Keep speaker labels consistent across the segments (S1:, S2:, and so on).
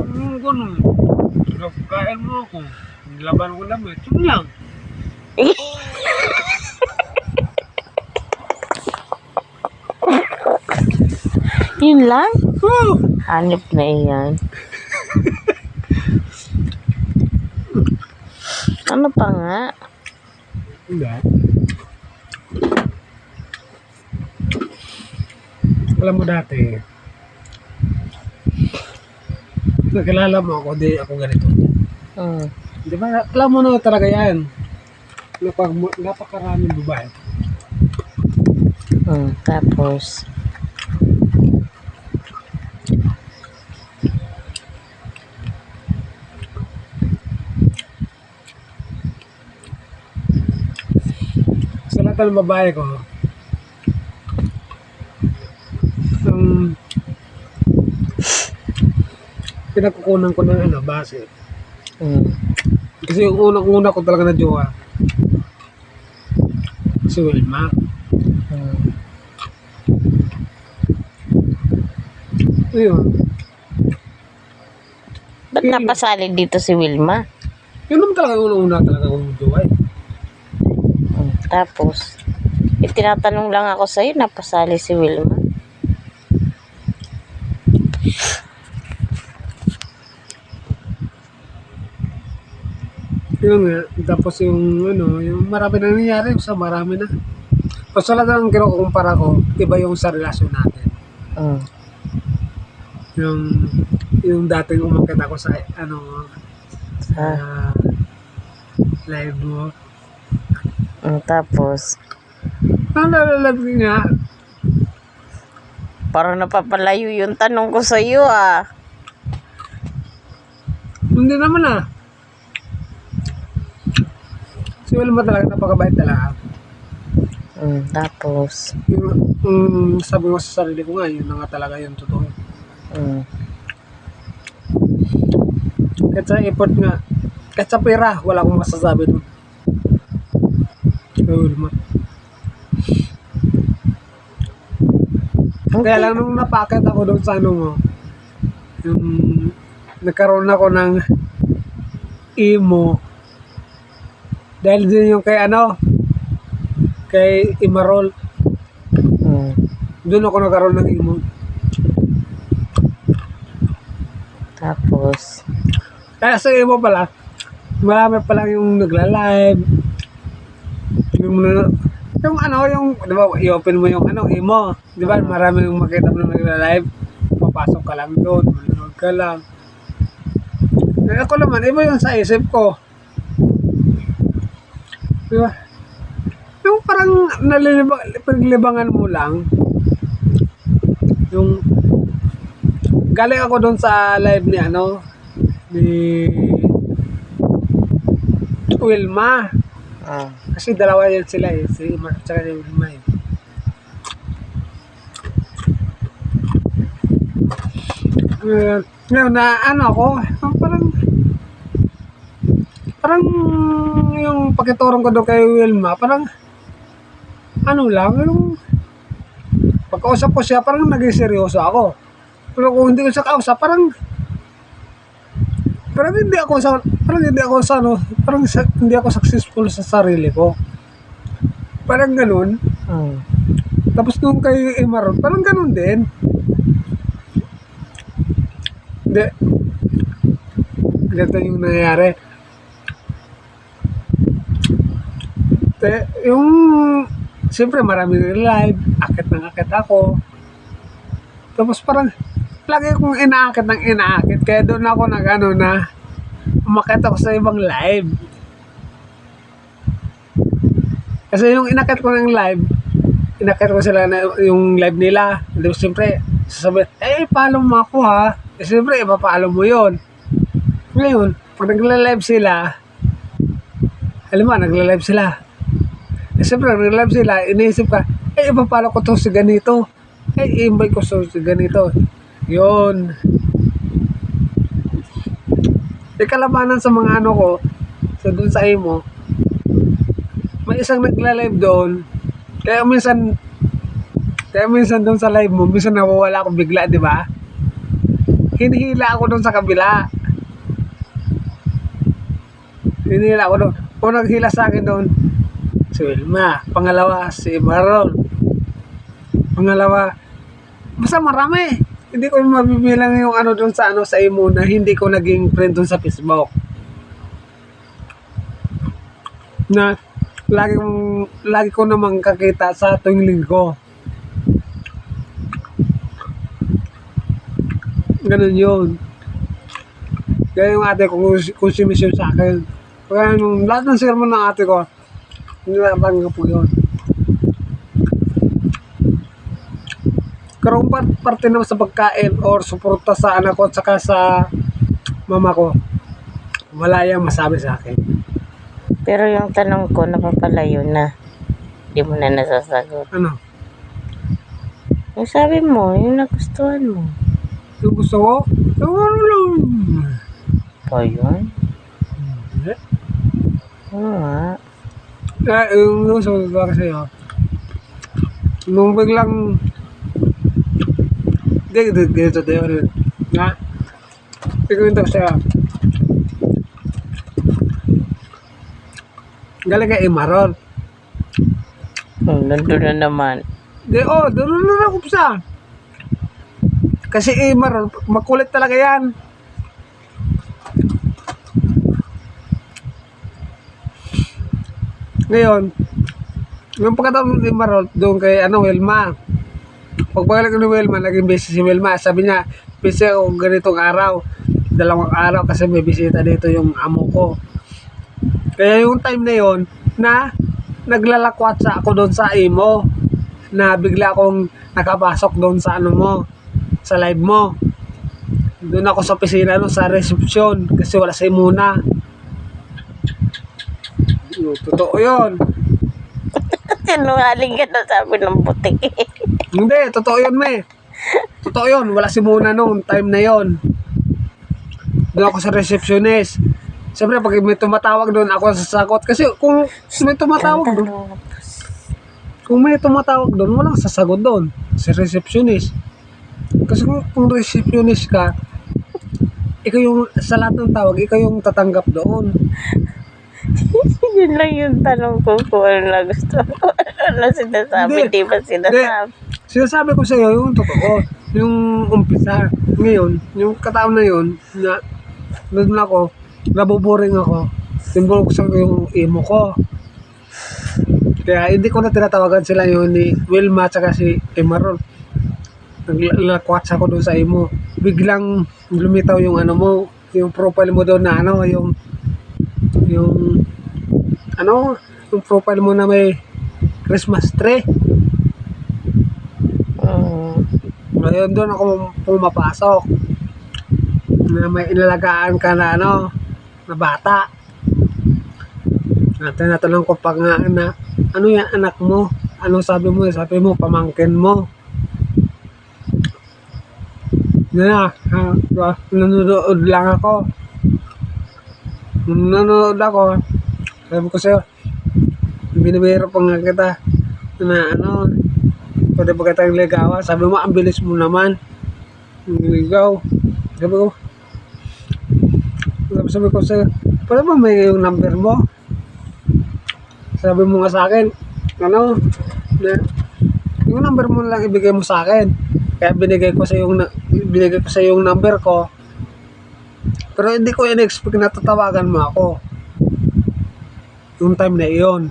S1: Yung ganun. Pinagkain mo ako. Nilaban ko lang eh. Ito lang.
S2: Yun lang?
S1: Oh!
S2: Hanip na iyan. ano pa nga?
S1: Hindi. Alam mo dati, nakilala mo ako, di ako ganito.
S2: Mm.
S1: Di ba, alam mo na talaga yan. Napag, napakaraming babae.
S2: Mm. Tapos,
S1: Sa lahat ng babae ko, pinagkukunan ko ng ano, base.
S2: mm.
S1: Kasi yung unang-una ko talaga na jowa, si Wilma.
S2: Mm.
S1: Ayun.
S2: Ba't napasali dito si Wilma?
S1: Yun naman talaga yung unang-una talaga kong jowa eh.
S2: Mm. Tapos, itinatanong lang ako sa'yo, napasali si Wilma.
S1: Yun nga. Tapos yung ano, yung marami na nangyayari, sa marami na. Tapos talaga ang kinukumpara ko, iba yung sa relasyon natin.
S2: Mm.
S1: Yung, yung dating umakit ako sa, ano, sa
S2: Ah,
S1: live mo.
S2: mm, tapos,
S1: Ang nalalab nga,
S2: parang napapalayo yung tanong ko sa'yo ah.
S1: hindi naman ah. Si Wilma talaga napakabait talaga.
S2: Mm, tapos,
S1: Yung, um, sabi ko sa sarili ko nga, yun na nga talaga yung totoo.
S2: mm,
S1: Kahit sa effort nga, kahit sa pera, wala akong masasabi doon. Kay Wilma. Kaya lang nung napakit ako doon sa ano mo, yung nagkaroon ako ng emo dahil din yung kay ano, kay Imarol,
S2: mm,
S1: doon ako nagkaroon ng emo.
S2: tapos,
S1: Kaya sa emo pala, marami pa lang yung nagla-live. Yung, yung ano, yung, di ba, i-open mo yung ano, emo. Di ba, marami yung makita mo na nagla-live. Papasok ka lang doon, manonood ka lang. Eh, ako naman, iba yung sa isip ko. Di ba? Yung parang nalilibang, paglibangan mo lang. Yung, galing ako doon sa live ni ano, ni Wilma.
S2: ah,
S1: Kasi dalawa yan sila eh. Si Mark at ni Wilma eh. Uh, ngayon na ano ako, parang yung pakiturong ko doon kay Wilma, parang ano lang, yung pagkausap ko siya, parang naging seryoso ako. Pero kung hindi ko siya kausap, parang parang hindi ako sa parang hindi ako sa ano, parang sa, hindi ako successful sa sarili ko. Parang ganun.
S2: mm,
S1: Tapos nung kay Imaron, parang ganun din. Hindi. Ganito yung nangyayari. Te, yung, siyempre marami rin live, akit ng akit ako. Tapos parang, lagi kong inaakit ng inaakit. Kaya doon ako nag ano na, umakit ako sa ibang live. Kasi yung inakit ko ng live, inakit ko sila na yung live nila. Ko siyempre, sasabihin, eh, follow mo ako ha. Eh, siyempre, ipapalo mo yun. Ngayon, pag nagla-live sila, alam mo, nagla-live sila. Siyempre, nagla-live sila, iniisip ka, eh, ipapalo ko to si ganito. Eh, i-invite ko to si ganito. Yun. Eh, kalabanan sa mga ano ko, sa dun sa imo, may isang nagla-live doon. Kaya minsan, kaya minsan doon sa live mo, minsan nawawala ako bigla, di ba? hinihila ako doon sa kabila. Hinihila ako doon. Kung naghila sa akin doon, si Wilma. Pangalawa, si Marol. Pangalawa, basta marami. Hindi ko mabibilang yung ano doon sa ano sa imo na hindi ko naging friend doon sa Facebook. Na lagi lagi ko namang kakita sa tuwing linggo. Ganun yun. Kaya yung ate ko konsumisyon sa akin. Kaya nung lahat ng sermon ng ate ko, nilabang ko po yun. Karong part, parte naman sa pagkain or suporta sa anak ko at saka sa mama ko, wala yung masabi sa akin.
S2: Pero yung tanong ko, napapalayo na. Hindi mo na nasasagot.
S1: Ano?
S2: Yung sabi mo, yung nagustuhan mo.
S1: Yung gusto ko? Yung ano lang.
S2: O yun?
S1: Hindi.
S2: Oo nga.
S1: Eh, yung ko kasi sa'yo, nung biglang, dito, dito, dito, dito, nga, ikuwento ko sa'yo, galing kay Imarol.
S2: Hmm, nandun na naman.
S1: Di, oh, doon na ako sa. Kasi Imarol, makulit talaga yan. Ngayon, yung pagkatapos ni Marol, doon kay ano, Wilma. Pagbalik ni Wilma, naging busy si Wilma. Sabi niya, busy ako ganitong araw. Dalawang araw kasi may bisita dito yung amo ko. Kaya yung time na yon na naglalakwatsa ako doon sa imo na bigla akong nakapasok doon sa ano mo, sa live mo. Doon ako sa opisina no, sa reception kasi wala si Muna. Yung Totoo yun.
S2: Sinungaling ka na sabi ng butik.
S1: Hindi, totoo yun, me. Totoo yun, wala si Muna noon, time na yon. Doon ako sa receptionist. Siyempre, pag may tumatawag doon, ako sasagot. Kasi kung may tumatawag doon, kung may tumatawag doon, walang sasagot doon. Si receptionist. Kasi kung, kung receptionist ka, ikaw yung, sa lahat ng tawag, ikaw yung tatanggap doon.
S2: Yun lang yung tanong ko kung ano nagustuhan ko. Ano sinasabi,
S1: Hindi.
S2: di ba sinasabi?
S1: Sinasabi ko sa iyo yung totoo, yung umpisa. Ngayon, yung kataon na yun, na doon ako, nabuboring ako. Simbol ko sa yung imo ko. Kaya hindi ko na tinatawagan sila yun ni Wilma at si Emerald. Naglakwats ako doon sa imo. Biglang lumitaw yung ano mo, yung profile mo doon na ano, yung yung ano, yung profile mo na may Christmas tree.
S2: Mm.
S1: Ngayon doon ako pumapasok na may inalagaan ka na ano, na bata. At tinatanong ko pa nga na, ano yan anak mo? Ano sabi mo? Sabi mo, pamangkin mo. Na, ha, nanonood lang ako. Nanonood ako, sabi ko sa'yo, binibiro pa nga kita na ano, pwede ba kitang ligawan? Sabi mo, ang bilis mo naman. Ligaw. Sabi ko, sabi, sabi ko sa'yo, pwede ba may yung number mo? Sabi mo nga sa ano, na, yung number mo lang ibigay mo sa akin. Kaya binigay ko sa yung binigay ko sa yung number ko. Pero hindi ko in-expect na tatawagan mo ako. Yung time na iyon.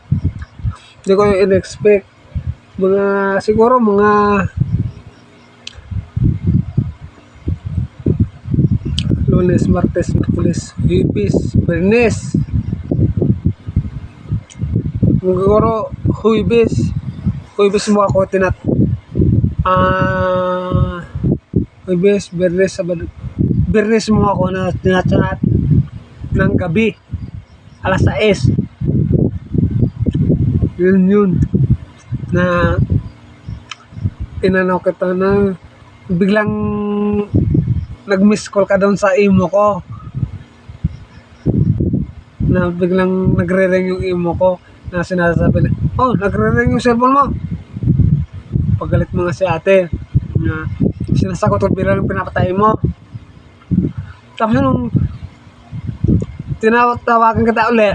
S1: Hindi ko in-expect. Mga, siguro mga Lunes, Martes, Merkulis, Huibis, Bernes. Siguro, Huibis. Huibis mo ako tinat... Ah... Huibis, Bernes, Sabado. Bernes mo ako na tinat ng gabi. Alas 6. Yun yun. Na inano kita na biglang nag-miss call ka doon sa imo ko. Na biglang nagre-ring yung imo ko na sinasabi na, oh, nagre-ring yung cellphone mo. Pagalit mo nga si ate na sinasagot ko bilang pinapatay mo. Tapos nung tinatawagan kita uli,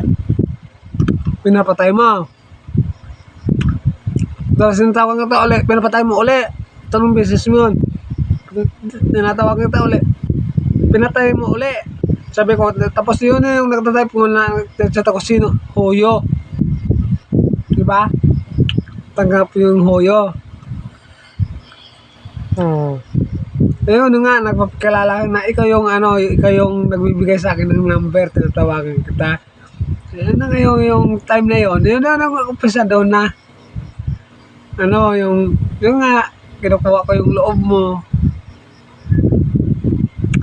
S1: pinapatay mo. Tapos tinatawagan kita uli, pinapatay mo uli. Tanong beses mo yun. Tinatawagan kita uli, pinatay mo uli. Sabi ko, tapos yun na yung nagtatype ko na nagchat ako sino, Hoyo. Diba? Tanggap yung Hoyo.
S2: Hmm.
S1: Ayun nga, nagpapakilala na ikaw yung ano, ikaw yung nagbibigay sa akin ng number, tinatawagan kita. Ayun na ngayon, yung time na yun, yun na nag-umpisa doon na, ano, yung, yung nga, kinukuha ko yung loob mo.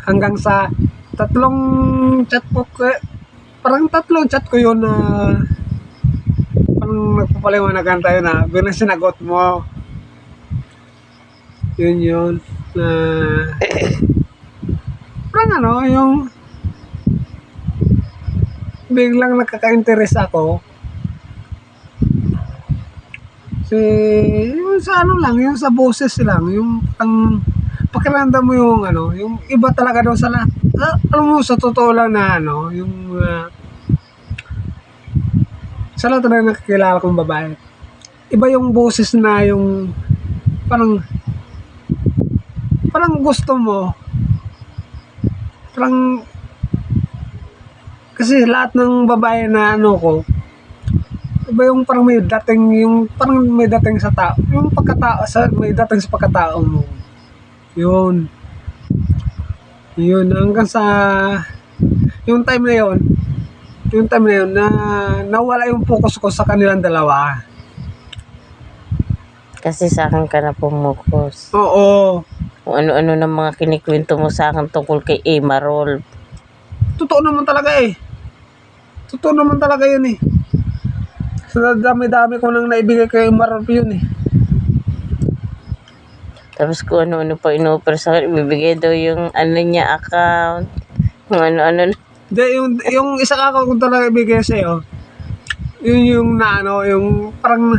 S1: Hanggang sa tatlong chat ko, ko- parang tatlong chat ko yun na, parang nagpapaliwanagan tayo na, bilang sinagot mo. Yun yun. Na, parang ano, yung biglang nakaka-interest ako. Si, yung sa ano lang, yung sa boses lang, yung ang pakiramdam mo yung ano, yung iba talaga daw sa lahat. Ah, alam mo, sa totoo lang na ano, yung ah, sa lahat na nakikilala kong babae, iba yung boses na yung parang parang gusto mo parang kasi lahat ng babae na ano ko iba yung parang may dating yung parang may dating sa tao yung pagkatao sa may dating sa pagkatao mo yun yun hanggang sa yung time na yun yung time na yun na nawala yung focus ko sa kanilang dalawa
S2: Kasi sa akin ka na pumukus.
S1: oo
S2: Kung ano-ano ng mga kinikwento mo sa akin tungkol kay Emma Roll.
S1: Totoo naman talaga eh. Totoo naman talaga yun eh. Sa dami-dami ko nang naibigay kay Marap yun eh.
S2: Tapos kung ano-ano pa in-offer sa akin, ibibigay daw yung ano niya account. Kung ano-ano.
S1: Hindi, yung, yung isa ka kung talaga ibigay sa'yo, yun yung na ano, yung parang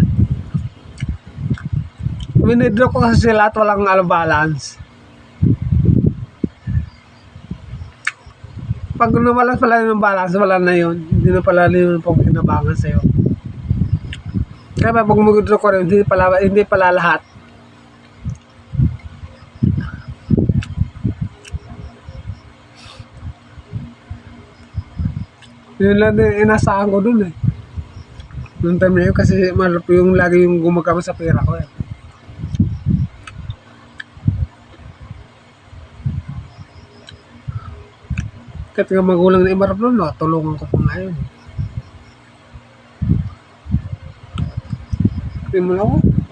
S1: winidraw ko kasi sila at walang ano, balance. Pag nawala pala yung balance, wala na yun. Hindi na pala yun pang kinabangan sa'yo. Kaya pag mag-withdraw ko rin, hindi pala, hindi pala lahat. Yun lang din inasahan ko dun eh. Noong time na yun kasi malap yung lagi yung gumagama sa pera ko eh. Kahit nga magulang na imarap nun, no, tulungan ko pa nga yun. Hindi mo lang ako.